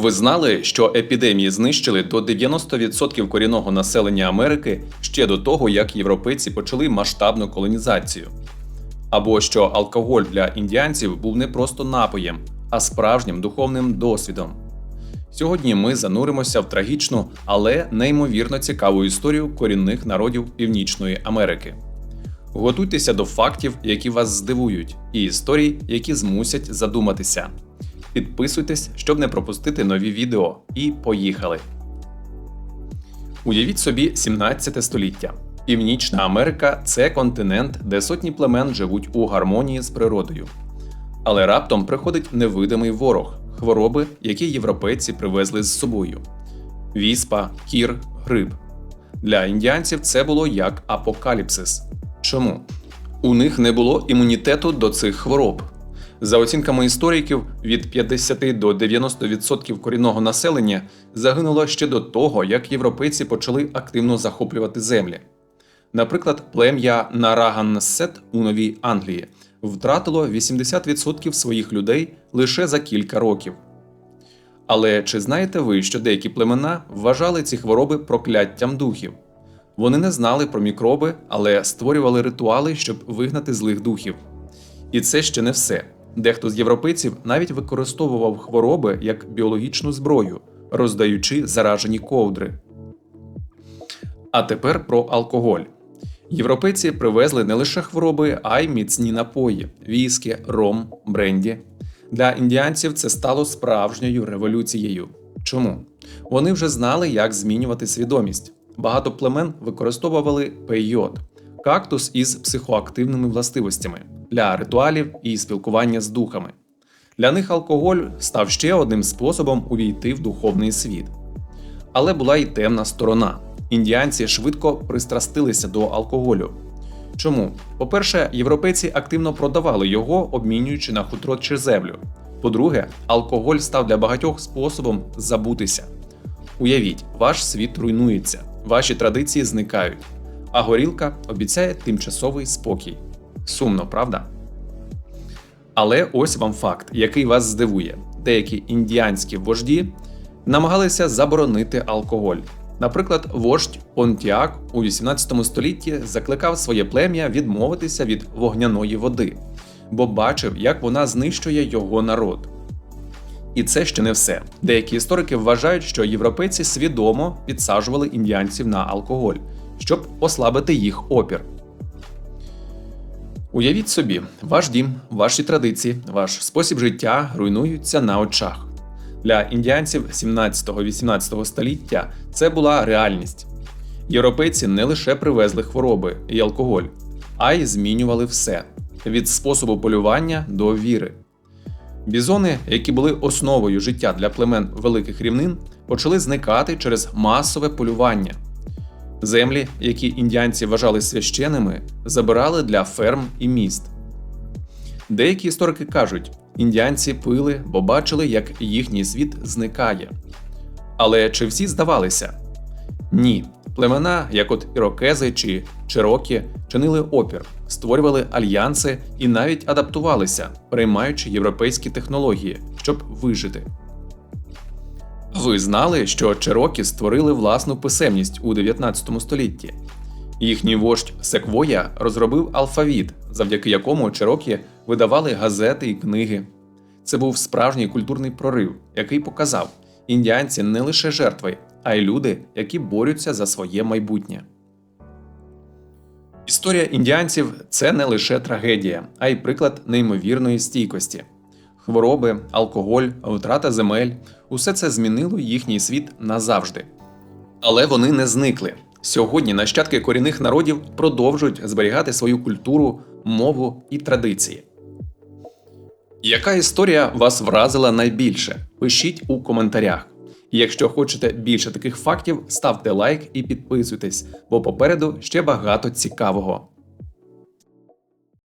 Ви знали, що епідемії знищили до 90% корінного населення Америки ще до того, як європейці почали масштабну колонізацію. Або що алкоголь для індіанців був не просто напоєм, а справжнім духовним досвідом. Сьогодні ми зануримося в трагічну, але неймовірно цікаву історію корінних народів Північної Америки. Готуйтеся до фактів, які вас здивують, і історій, які змусять задуматися. Підписуйтесь, щоб не пропустити нові відео. І поїхали! Уявіть собі 17 століття. Північна Америка це континент, де сотні племен живуть у гармонії з природою. Але раптом приходить невидимий ворог хвороби, які європейці привезли з собою: віспа, кір, грип. Для індіанців це було як апокаліпсис. Чому? У них не було імунітету до цих хвороб. За оцінками істориків, від 50 до 90% корінного населення загинуло ще до того, як європейці почали активно захоплювати землі. Наприклад, плем'я Нараганнсет у Новій Англії втратило 80% своїх людей лише за кілька років. Але чи знаєте ви, що деякі племена вважали ці хвороби прокляттям духів? Вони не знали про мікроби, але створювали ритуали, щоб вигнати злих духів. І це ще не все. Дехто з європейців навіть використовував хвороби як біологічну зброю, роздаючи заражені ковдри. А тепер про алкоголь. Європейці привезли не лише хвороби, а й міцні напої: віскі, ром, бренді. Для індіанців це стало справжньою революцією. Чому? Вони вже знали, як змінювати свідомість. Багато племен використовували пеййот – кактус із психоактивними властивостями для ритуалів і спілкування з духами. Для них алкоголь став ще одним способом увійти в духовний світ. Але була й темна сторона. Індіанці швидко пристрастилися до алкоголю. Чому? По-перше, європейці активно продавали його, обмінюючи на хутро чи землю. По-друге, алкоголь став для багатьох способом забутися. Уявіть, ваш світ руйнується, ваші традиції зникають, а горілка обіцяє тимчасовий спокій. Сумно, правда? Але ось вам факт, який вас здивує: деякі індіанські вожді намагалися заборонити алкоголь. Наприклад, вождь Понтіак у 18 столітті закликав своє плем'я відмовитися від вогняної води, бо бачив, як вона знищує його народ. І це ще не все. Деякі історики вважають, що європейці свідомо підсаджували індіанців на алкоголь, щоб послабити їх опір. Уявіть собі, ваш дім, ваші традиції, ваш спосіб життя руйнуються на очах. Для індіанців 17-18 століття це була реальність. Європейці не лише привезли хвороби і алкоголь, а й змінювали все від способу полювання до віри. Бізони, які були основою життя для племен великих рівнин, почали зникати через масове полювання. Землі, які індіанці вважали священними, забирали для ферм і міст. Деякі історики кажуть, індіанці пили, бо бачили, як їхній світ зникає. Але чи всі здавалися? Ні. Племена, як от ірокези чи Чирокі, чинили опір, створювали альянси і навіть адаптувалися, приймаючи європейські технології, щоб вижити. Ви знали, що Чирокі створили власну писемність у 19 столітті. Їхній вождь Секвоя розробив алфавіт, завдяки якому Чирокі видавали газети і книги. Це був справжній культурний прорив, який показав, індіанці не лише жертви, а й люди, які борються за своє майбутнє. Історія індіанців це не лише трагедія, а й приклад неймовірної стійкості. Хвороби, алкоголь, втрата земель усе це змінило їхній світ назавжди. Але вони не зникли. Сьогодні нащадки корінних народів продовжують зберігати свою культуру, мову і традиції. Яка історія вас вразила найбільше? Пишіть у коментарях. Якщо хочете більше таких фактів, ставте лайк і підписуйтесь, бо попереду ще багато цікавого.